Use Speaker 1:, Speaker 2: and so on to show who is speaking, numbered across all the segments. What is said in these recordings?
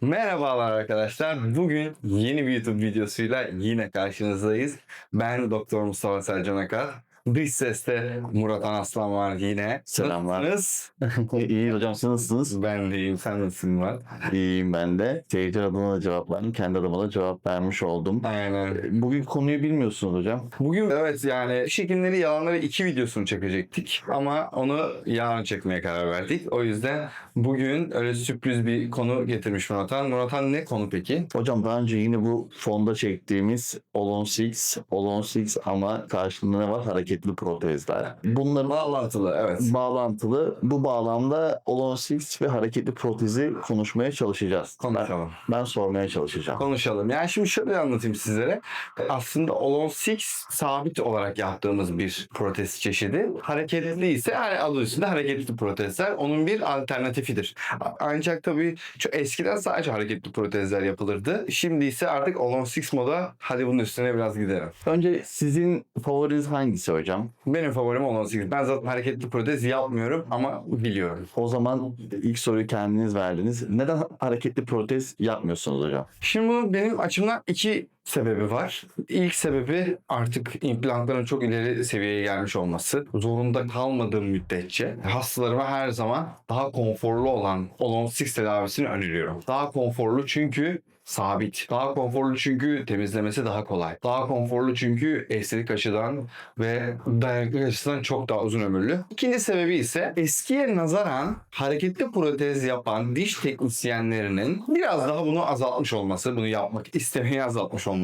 Speaker 1: Merhabalar arkadaşlar. Bugün yeni bir YouTube videosuyla yine karşınızdayız. Ben Doktor Mustafa Selcan Akar. Dış seste Murat Anaslan var yine.
Speaker 2: Selamlar.
Speaker 1: Nasılsınız?
Speaker 2: İyi hocam siz nasılsınız?
Speaker 1: Ben de iyiyim. Sen nasılsın Murat?
Speaker 2: İyiyim ben de. Seyirci adına da cevap verdim. Kendi adıma da cevap vermiş oldum.
Speaker 1: Aynen.
Speaker 2: Bugün konuyu bilmiyorsunuz hocam.
Speaker 1: Bugün evet yani şekilleri yalanları iki videosunu çekecektik ama onu yarın çekmeye karar verdik. O yüzden bugün öyle sürpriz bir konu getirmiş Murathan. Murathan ne konu peki?
Speaker 2: Hocam daha önce yine bu fonda çektiğimiz Olon 6, Olon 6 ama karşılığında ne var? Hareketli protezler. Bunların
Speaker 1: Bağlantılı evet.
Speaker 2: bağlantılı. Bu bağlamda Olon 6 ve hareketli protezi konuşmaya çalışacağız.
Speaker 1: Konuşalım.
Speaker 2: Ben, ben sormaya çalışacağım.
Speaker 1: konuşalım. Yani şimdi şöyle anlatayım sizlere. Aslında Olon 6 sabit olarak yaptığımız bir protez çeşidi. Hareketli ise adı üstünde hareketli protezler onun bir alternatifidir. Ancak tabii çok eskiden sadece hareketli protezler yapılırdı. Şimdi ise artık Olon 6 moda hadi bunun üstüne biraz gidelim.
Speaker 2: Önce sizin favoriniz hangisi hocam?
Speaker 1: Benim favorim Olon 6. Ben zaten hareketli protez yapmıyorum ama biliyorum.
Speaker 2: O zaman ilk soruyu kendiniz verdiniz. Neden hareketli protez yapmıyorsunuz hocam?
Speaker 1: Şimdi bunun benim açımdan iki sebebi var. İlk sebebi artık implantların çok ileri seviyeye gelmiş olması. Zorunda kalmadığım müddetçe hastalarıma her zaman daha konforlu olan Olon 6 tedavisini öneriyorum. Daha konforlu çünkü sabit. Daha konforlu çünkü temizlemesi daha kolay. Daha konforlu çünkü estetik açıdan ve dayanıklı açıdan çok daha uzun ömürlü. İkinci sebebi ise eskiye nazaran hareketli protez yapan diş teknisyenlerinin biraz daha bunu azaltmış olması, bunu yapmak istemeyi azaltmış olması.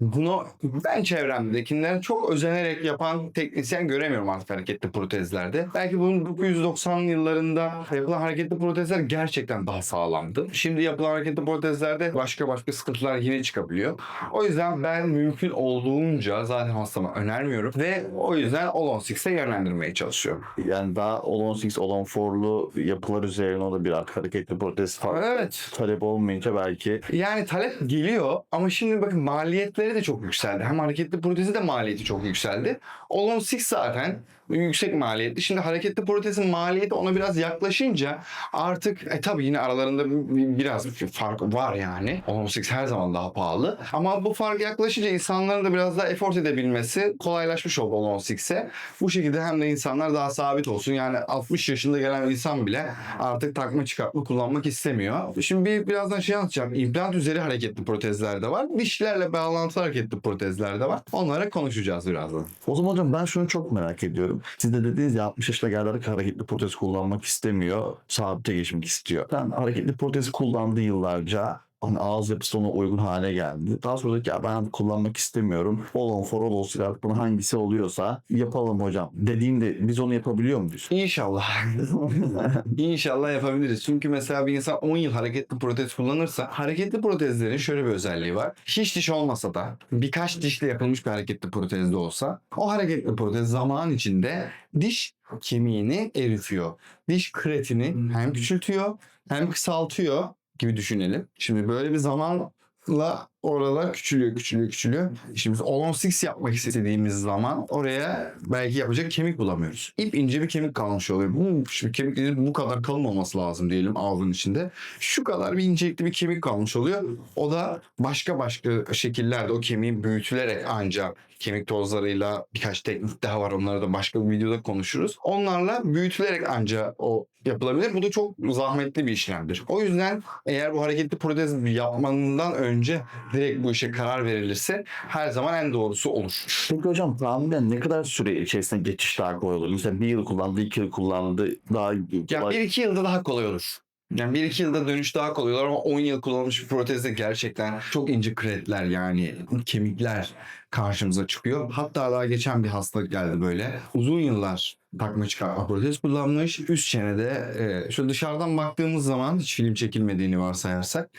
Speaker 1: Bunu ben çevremdekilerin çok özenerek yapan teknisyen göremiyorum artık hareketli protezlerde. Belki bunun 990 yıllarında yapılan hareketli protezler gerçekten daha sağlamdı. Şimdi yapılan hareketli protezlerde başka başka sıkıntılar yine çıkabiliyor. O yüzden ben mümkün olduğunca zaten hastama önermiyorum ve o yüzden Olon 6'e yönlendirmeye çalışıyorum.
Speaker 2: Yani daha Olon 6, Olon 4'lu yapılar üzerine o da bir hareketli protez farklı.
Speaker 1: Evet.
Speaker 2: Talep olmayınca belki
Speaker 1: Yani talep geliyor ama şimdi bakın maliyetleri de çok yükseldi. Hem hareketli protezi de maliyeti çok yükseldi. Olon 6 zaten yüksek maliyetli. Şimdi hareketli protezin maliyeti ona biraz yaklaşınca artık e tabii yine aralarında bir- biraz bir fark var yani. Olon 6 her zaman daha pahalı. Ama bu fark yaklaşınca insanların da biraz daha efor edebilmesi kolaylaşmış oldu Olon 6'e. Bu şekilde hem de insanlar daha sabit olsun. Yani 60 yaşında gelen insan bile artık takma çıkartma kullanmak istemiyor. Şimdi bir birazdan şey anlatacağım. İmplant üzeri hareketli protezler de var. Dişlerle bağlantılı hareketli protezler de var. Onlara konuşacağız birazdan.
Speaker 2: O zaman hocam ben şunu çok merak ediyorum. Siz de dediniz ya 60 yaşına geldi hareketli protez kullanmak istemiyor. Sabite geçmek istiyor. Ben hareketli protezi kullandığı yıllarca hani ağız yapısı ona uygun hale geldi. Daha sonra ya ben kullanmak istemiyorum. Olon for all olsun artık buna hangisi oluyorsa yapalım hocam. Dediğinde biz onu yapabiliyor muyuz?
Speaker 1: İnşallah. İnşallah yapabiliriz. Çünkü mesela bir insan 10 yıl hareketli protez kullanırsa hareketli protezlerin şöyle bir özelliği var. Hiç diş olmasa da birkaç dişle yapılmış bir hareketli protez de olsa o hareketli protez zaman içinde diş kemiğini eritiyor. Diş kretini hem küçültüyor hem kısaltıyor gibi düşünelim. Şimdi böyle bir zamanla oralar küçülüyor, küçülüyor, küçülüyor. Şimdi biz Olon 6 yapmak istediğimiz zaman oraya belki yapacak kemik bulamıyoruz. İp ince bir kemik kalmış oluyor. Bu, şimdi kemiklerin bu kadar kalın olması lazım diyelim ağzın içinde. Şu kadar bir incelikli bir kemik kalmış oluyor. O da başka başka şekillerde o kemiğin büyütülerek ancak kemik tozlarıyla birkaç teknik daha var. Onları da başka bir videoda konuşuruz. Onlarla büyütülerek ancak o yapılabilir. Bu da çok zahmetli bir işlemdir. O yüzden eğer bu hareketli protez yapmandan önce direkt bu işe karar verilirse her zaman en doğrusu olur.
Speaker 2: Peki hocam tahminen ne kadar süre içerisinde geçiş daha kolay olur? Mesela bir yıl kullandı, iki yıl kullandı. Daha
Speaker 1: Ya
Speaker 2: kolay.
Speaker 1: bir iki yılda daha kolay olur. Yani bir iki yılda dönüş daha kolay olur ama 10 yıl kullanılmış bir protezde gerçekten çok ince kretler yani kemikler karşımıza çıkıyor. Hatta daha geçen bir hasta geldi böyle. Uzun yıllar takma çıkartma protez kullanmış. Üst çenede e, şöyle dışarıdan baktığımız zaman hiç film çekilmediğini varsayarsak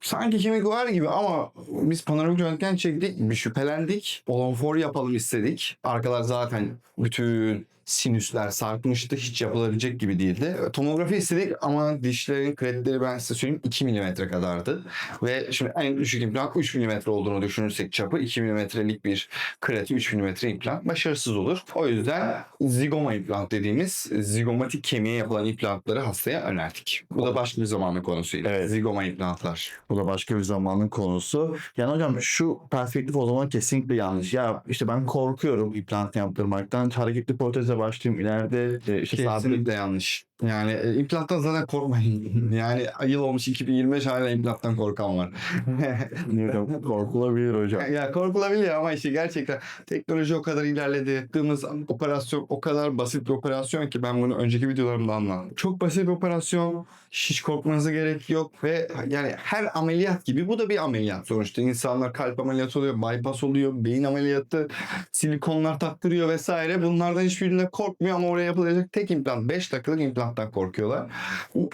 Speaker 1: sanki kemik var gibi ama biz panoramik röntgen çektik bir şüphelendik. Olon for yapalım istedik. Arkalar zaten bütün sinüsler sarkmıştı. Hiç yapılabilecek gibi değildi. Tomografi istedik ama dişlerin kreditleri ben size söyleyeyim 2 milimetre kadardı. Ve şimdi en düşük implant 3 milimetre olduğunu düşünürsek çapı 2 milimetrelik bir kredi 3 milimetre implant başarısız olur. O yüzden zigoma implant dediğimiz zigomatik kemiğe yapılan implantları hastaya önerdik. Bu da başka bir zamanın konusuydu.
Speaker 2: Evet.
Speaker 1: Zigoma implantlar.
Speaker 2: Bu da başka bir zamanın konusu. Yani hocam şu perspektif o zaman kesinlikle yanlış. Ya işte ben korkuyorum implant yaptırmaktan. Hareketli proteze başlayayım ileride e, işte sabit
Speaker 1: Kesinlikle yanlış. Yani e, implanttan zaten korkmayın. yani yıl olmuş 2025 hala implanttan korkan var.
Speaker 2: Bilmiyorum, korkulabilir hocam.
Speaker 1: ya korkulabiliyor ama işte gerçekten teknoloji o kadar ilerledi. Yaptığımız operasyon o kadar basit bir operasyon ki ben bunu önceki videolarımda anlattım. Çok basit bir operasyon. Hiç korkmanıza gerek yok ve yani her ameliyat gibi bu da bir ameliyat sonuçta. İnsanlar kalp ameliyatı oluyor, bypass oluyor, beyin ameliyatı, silikonlar taktırıyor vesaire. Bunlardan hiçbirinden korkmuyor ama oraya yapılacak tek implant 5 dakikalık implanttan korkuyorlar.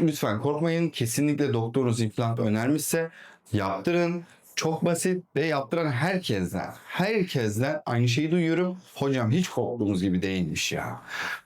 Speaker 1: Lütfen korkmayın. Kesinlikle doktorunuz implant önermişse yaptırın. Çok basit ve yaptıran herkesten, herkesten aynı şeyi duyuyorum. Hocam hiç korktuğumuz gibi değilmiş ya.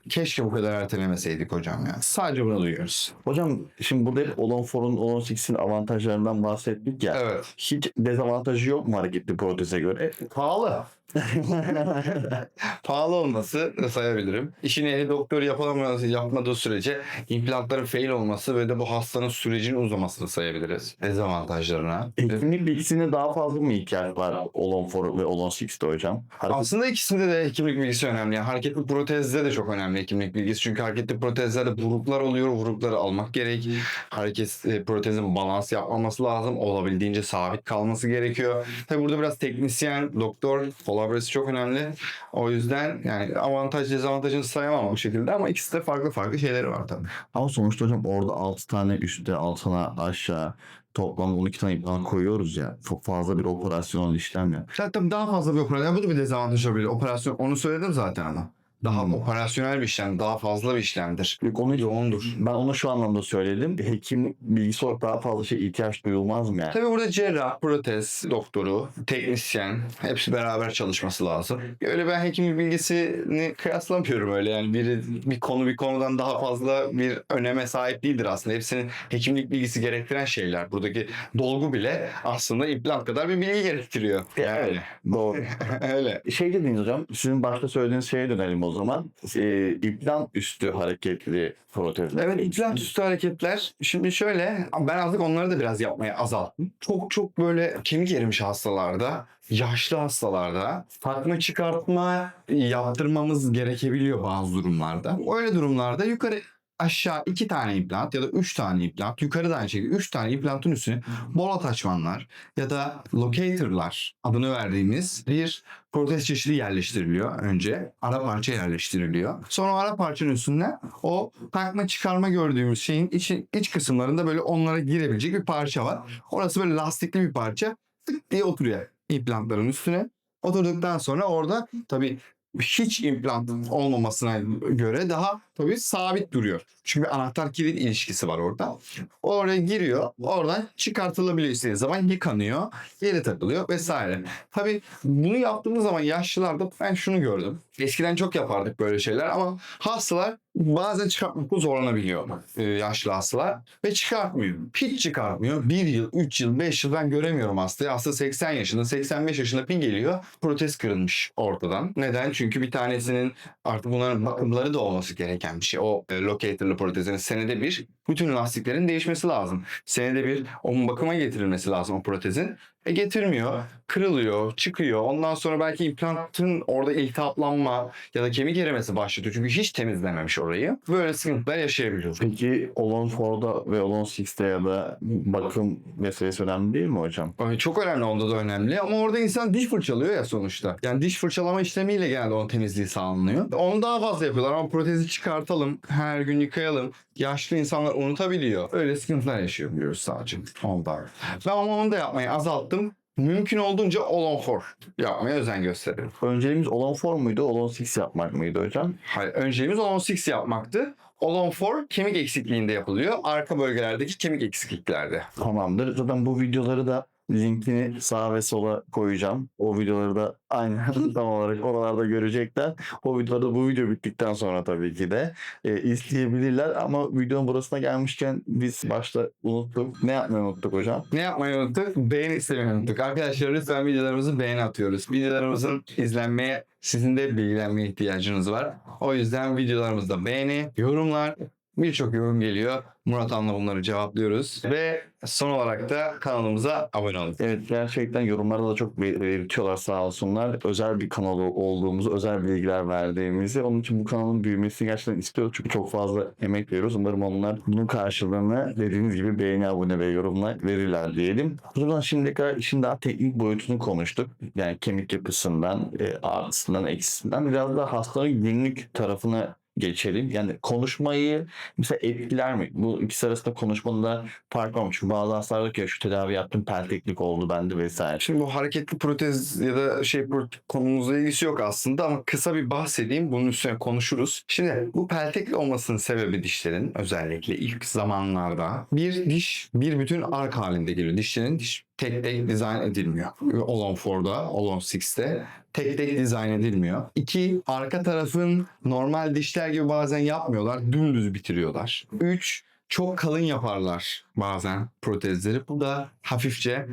Speaker 1: Keşke bu kadar ertelemeseydik hocam ya. Sadece bunu duyuyoruz.
Speaker 2: Hocam şimdi burada hep Olon 4'un Olon 6'in avantajlarından bahsettik ya.
Speaker 1: Evet.
Speaker 2: Hiç dezavantajı yok mu hareketli proteze göre?
Speaker 1: Pahalı. Pahalı olması sayabilirim. İşini ehli doktor yapamaması, yapmadığı sürece implantların fail olması ve de bu hastanın sürecinin uzamasını sayabiliriz. Dezavantajlarına.
Speaker 2: Hekimlik bilgisine daha fazla mı ihtiyaç var Olon 4 ve Olon 6'de hocam? Hareket-
Speaker 1: Aslında ikisinde de hekimlik bilgisi önemli. Yani hareketli protezde de çok önemli hekimlik bilgisi. Çünkü hareketli protezlerde buruklar oluyor. Burukları almak gerek. Hareket e, protezin balans yapmaması lazım. Olabildiğince sabit kalması gerekiyor. Tabi burada biraz teknisyen, doktor kolaborası çok önemli. O yüzden yani avantaj dezavantajını sayamam bu şekilde ama ikisi de farklı farklı şeyleri var tabii.
Speaker 2: Ama sonuçta hocam orada 6 tane üstte, 6 tane aşağı toplam 12 tane implant koyuyoruz ya. Çok fazla bir operasyonel işlem ya.
Speaker 1: Zaten daha fazla bir operasyon. Bu da bir dezavantaj olabilir. Operasyon onu söyledim zaten ama. Daha
Speaker 2: Hmm.
Speaker 1: operasyonel bir işlem, daha fazla bir işlemdir.
Speaker 2: Yok, Onu
Speaker 1: Yoğundur.
Speaker 2: ben onu şu anlamda söyledim. Hekimlik bilgisi olarak daha fazla şey ihtiyaç duyulmaz mı yani?
Speaker 1: Tabii burada cerrah, protez, doktoru, teknisyen hepsi beraber çalışması lazım. Öyle ben hekimlik bilgisini kıyaslamıyorum öyle yani biri bir konu bir konudan daha fazla bir öneme sahip değildir aslında. Hepsinin hekimlik bilgisi gerektiren şeyler. Buradaki dolgu bile aslında implant kadar bir bilgi gerektiriyor. Yani
Speaker 2: Doğru.
Speaker 1: öyle.
Speaker 2: şey dediniz hocam, sizin başta söylediğiniz şeye dönelim o zaman. Ee, implant üstü hareketli protezler.
Speaker 1: Evet implant üstü hareketler. Şimdi şöyle ben artık onları da biraz yapmaya azalttım. Çok çok böyle kemik erimiş hastalarda, yaşlı hastalarda takma çıkartma yaptırmamız gerekebiliyor bazı durumlarda. Öyle durumlarda yukarı aşağı iki tane implant ya da üç tane implant yukarı da aynı şekilde üç tane implantın üstüne bol ataçmanlar ya da locatorlar adını verdiğimiz bir protez çeşidi yerleştiriliyor önce. Ara parça yerleştiriliyor. Sonra ara parçanın üstüne o takma çıkarma gördüğümüz şeyin iç, iç kısımlarında böyle onlara girebilecek bir parça var. Orası böyle lastikli bir parça. Tık diye oturuyor implantların üstüne. Oturduktan sonra orada tabii hiç implant olmamasına göre daha tabii sabit duruyor. Çünkü anahtar kilit ilişkisi var orada. Oraya giriyor. Oradan çıkartılabiliyor istediği zaman yıkanıyor. Geri takılıyor vesaire. Tabii bunu yaptığımız zaman yaşlılarda ben şunu gördüm. Eskiden çok yapardık böyle şeyler ama hastalar bazen çıkartmakta zorlanabiliyor e, yaşlı hastalar ve çıkartmıyor. Hiç çıkartmıyor. Bir yıl, üç yıl, beş yıl ben göremiyorum hastayı. Hasta 80 yaşında, 85 yaşında bir geliyor. Protez kırılmış ortadan. Neden? Çünkü bir tanesinin artık bunların bakımları da olması gereken bir şey. O e, locatorlı protezin senede bir bütün lastiklerin değişmesi lazım. Senede bir onun bakıma getirilmesi lazım o protezin. E getirmiyor. Kırılıyor, çıkıyor. Ondan sonra belki implantın orada iltihaplanma ya da kemik erimesi başlatıyor. Çünkü hiç temizlememiş orayı. Böyle sıkıntılar yaşayabiliyoruz.
Speaker 2: Peki Olon 4'da ve Olon 6'de ya da bakım meselesi önemli değil mi hocam?
Speaker 1: Ay, Çok önemli onda da önemli ama orada insan diş fırçalıyor ya sonuçta. Yani diş fırçalama işlemiyle genelde onun temizliği sağlanıyor. Onu daha fazla yapıyorlar ama protezi çıkartalım, her gün yıkayalım. Yaşlı insanlar unutabiliyor. Öyle sıkıntılar yaşıyor biliyoruz sadece. Ondan. Ben ama onu da yapmayı azalttım. Mümkün olduğunca all on four yapmaya özen gösteriyorum.
Speaker 2: Önceliğimiz Olon 4 muydu, Olon 6 yapmak mıydı hocam?
Speaker 1: Hayır, önceliğimiz all on six yapmaktı. All on four kemik eksikliğinde yapılıyor. Arka bölgelerdeki kemik eksikliklerde.
Speaker 2: Tamamdır. Zaten bu videoları da linkini sağa ve sola koyacağım. O videoları da aynı tam olarak oralarda görecekler. O videoları bu video bittikten sonra tabii ki de e, izleyebilirler. Ama videonun burasına gelmişken biz başta unuttuk. Ne yapmayı unuttuk hocam?
Speaker 1: Ne yapmayı unuttuk? Beğeni istemeyi unuttuk. Arkadaşlar lütfen videolarımızı beğeni atıyoruz. Videolarımızın izlenmeye, sizin de bilgilenmeye ihtiyacınız var. O yüzden videolarımızda beğeni, yorumlar, birçok yorum geliyor. Murat Han'la bunları cevaplıyoruz. Ve son olarak da kanalımıza abone olun.
Speaker 2: Evet gerçekten yorumlarda da çok be- belirtiyorlar sağ olsunlar. Özel bir kanal olduğumuzu, özel bilgiler verdiğimizi. Onun için bu kanalın büyümesini gerçekten istiyoruz. Çünkü çok fazla emek veriyoruz. Umarım onlar bunun karşılığını dediğiniz gibi beğeni, abone ve yorumla verirler diyelim. O zaman şimdiye kadar işin daha teknik boyutunu konuştuk. Yani kemik yapısından, e, artısından, eksisinden biraz da hastanın günlük tarafına geçelim. Yani konuşmayı mesela etkiler mi? Bu ikisi arasında konuşmanın da fark var mı? Çünkü bazı hastalar diyor ki şu tedavi yaptım pelteklik oldu bende vesaire.
Speaker 1: Şimdi bu hareketli protez ya da şey konumuzla ilgisi yok aslında ama kısa bir bahsedeyim. Bunun üstüne konuşuruz. Şimdi bu peltek olmasının sebebi dişlerin özellikle ilk zamanlarda bir diş bir bütün ark halinde geliyor. Dişlerin diş tek tek dizayn edilmiyor. Olon 4'da, Olon 6'te tek tek dizayn edilmiyor. İki, arka tarafın normal dişler gibi bazen yapmıyorlar. Dümdüz bitiriyorlar. Üç, çok kalın yaparlar bazen protezleri. Bu da hafifçe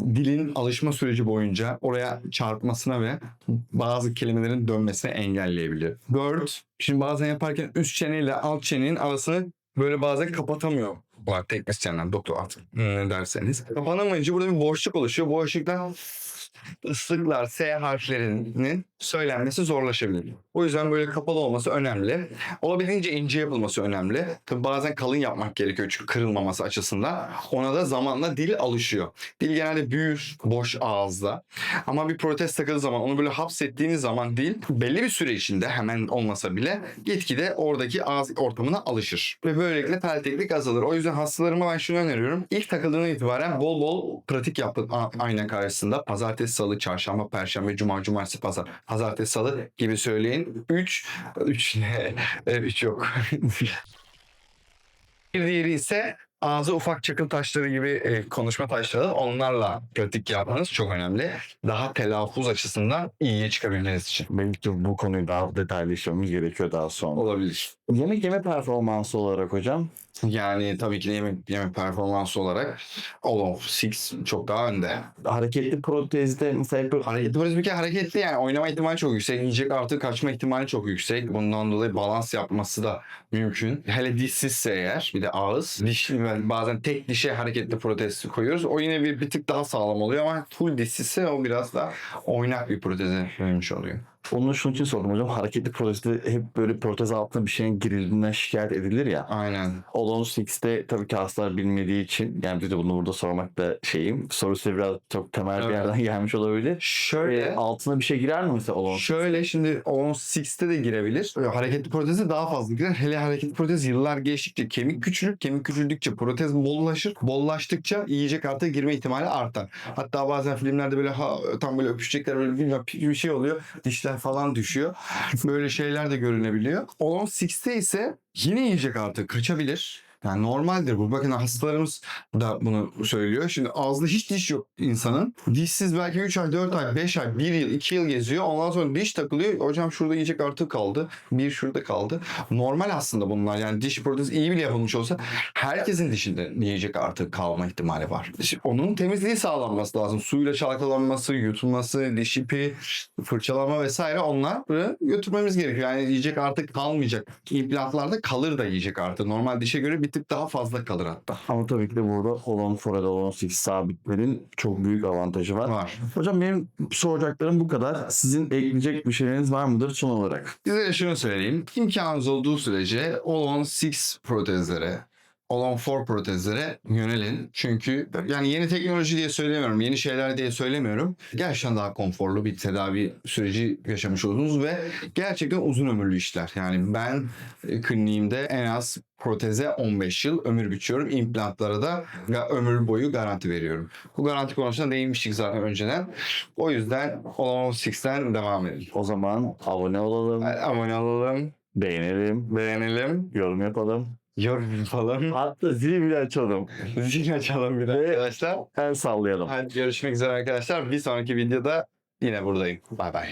Speaker 1: dilin alışma süreci boyunca oraya çarpmasına ve bazı kelimelerin dönmesine engelleyebilir. Dört, şimdi bazen yaparken üst çeneyle alt çenenin arasını böyle bazen kapatamıyor. Var teknisyenler, doktor artık ne derseniz. Kapanamayınca burada bir boşluk oluşuyor. Boşluktan ıslıklar, S harflerinin söylenmesi zorlaşabilir. O yüzden böyle kapalı olması önemli. Olabildiğince ince yapılması önemli. Tabii bazen kalın yapmak gerekiyor çünkü kırılmaması açısından. Ona da zamanla dil alışıyor. Dil genelde büyür boş ağızda. Ama bir protez takıldığı zaman onu böyle hapsettiğiniz zaman dil belli bir süre içinde hemen olmasa bile gitgide oradaki ağız ortamına alışır. Ve böylelikle pelteklik azalır. O yüzden hastalarıma ben şunu öneriyorum. İlk takıldığına itibaren bol bol pratik yapın ayna karşısında. Pazartesi, salı, çarşamba, perşembe, cuma, cumartesi, pazar. Pazartesi, salı gibi söyleyin. 3 3 ne? 3 yok. bir diğeri ise ağzı ufak çakıl taşları gibi e, konuşma taşları onlarla pratik yapmanız çok önemli. Daha telaffuz açısından iyiye çıkabilmeniz için.
Speaker 2: Belki bu konuyu daha detaylı işlememiz gerekiyor daha sonra.
Speaker 1: Olabilir.
Speaker 2: Yemek yeme performansı olarak hocam.
Speaker 1: Yani tabii ki de yemek, yemek performansı olarak All of Six çok daha önde.
Speaker 2: Hareketli protezde mesela
Speaker 1: Hareketli protez bir kere hareketli yani oynama ihtimali çok yüksek. Yiyecek artık kaçma ihtimali çok yüksek. Bundan dolayı balans yapması da mümkün. Hele dişsizse eğer bir de ağız. Diş bazen tek dişe hareketli protez koyuyoruz. O yine bir, bir tık daha sağlam oluyor ama full dişsizse o biraz da oynak bir proteze dönmüş oluyor.
Speaker 2: Onun şunun için sordum hocam. Hareketli protezde hep böyle protez altına bir şeyin girildiğinden şikayet edilir ya.
Speaker 1: Aynen.
Speaker 2: Olon 6'te tabii ki hastalar bilmediği için yani bir de bunu burada sormak da şeyim. Sorusu biraz çok temel bir
Speaker 1: Evet.
Speaker 2: yerden gelmiş olabilir.
Speaker 1: Şöyle
Speaker 2: Ee, altına bir şey girer mi mesela Olon?
Speaker 1: Şöyle şimdi 16'te de girebilir. Hareketli proteze daha fazla girer. Hele hareketli protez yıllar geçtikçe kemik küçülür. Kemik küçüldükçe protez bollaşır. Bollaştıkça yiyecek artı girme ihtimali artar. Hatta bazen filmlerde böyle ha, tam böyle öpüşecekler böyle bir şey oluyor. Dişler falan düşüyor. Böyle şeyler de görünebiliyor. 16'te ise yine yiyecek artı kaçabilir. Yani normaldir bu. Bakın hastalarımız da bunu söylüyor. Şimdi ağızda hiç diş yok insanın. Dişsiz belki 3 ay, 4 ay, 5 ay, 1 yıl, 2 yıl geziyor. Ondan sonra diş takılıyor. Hocam şurada yiyecek artık kaldı. Bir şurada kaldı. Normal aslında bunlar. Yani diş protezi iyi bile yapılmış olsa herkesin dişinde yiyecek artık kalma ihtimali var. Şimdi onun temizliği sağlanması lazım. Suyla çalkalanması, yutulması, diş ipi, fırçalama vesaire onları götürmemiz gerekiyor. Yani yiyecek artık kalmayacak. İmplantlarda kalır da yiyecek artık. Normal dişe göre bir tık daha fazla kalır hatta.
Speaker 2: Ama tabii ki de burada Olon 4 ya da Olon 6 sabitlerin çok büyük avantajı var.
Speaker 1: Var.
Speaker 2: Hocam benim soracaklarım bu kadar. Sizin ekleyecek bir şeyleriniz var mıdır son olarak?
Speaker 1: Size şunu söyleyeyim. İmkanınız olduğu sürece Olon 6 protezlere, Olon 4 protezlere yönelin. Çünkü yani yeni teknoloji diye söylemiyorum, yeni şeyler diye söylemiyorum. Gerçekten daha konforlu bir tedavi süreci yaşamış oldunuz ve gerçekten uzun ömürlü işler. Yani ben e, kliniğimde en az proteze 15 yıl ömür biçiyorum. İmplantlara da ömür boyu garanti veriyorum. Bu garanti konusunda değinmiştik zaten önceden. O yüzden Olon 6'den devam edelim.
Speaker 2: O zaman abone olalım,
Speaker 1: Abone olalım,
Speaker 2: beğenelim,
Speaker 1: beğenelim.
Speaker 2: yorum yapalım.
Speaker 1: Yorum falan.
Speaker 2: Hatta zil bile açalım.
Speaker 1: Zil açalım bir de arkadaşlar.
Speaker 2: El sallayalım.
Speaker 1: Hadi görüşmek üzere arkadaşlar. Bir sonraki videoda yine buradayım. Bay bay.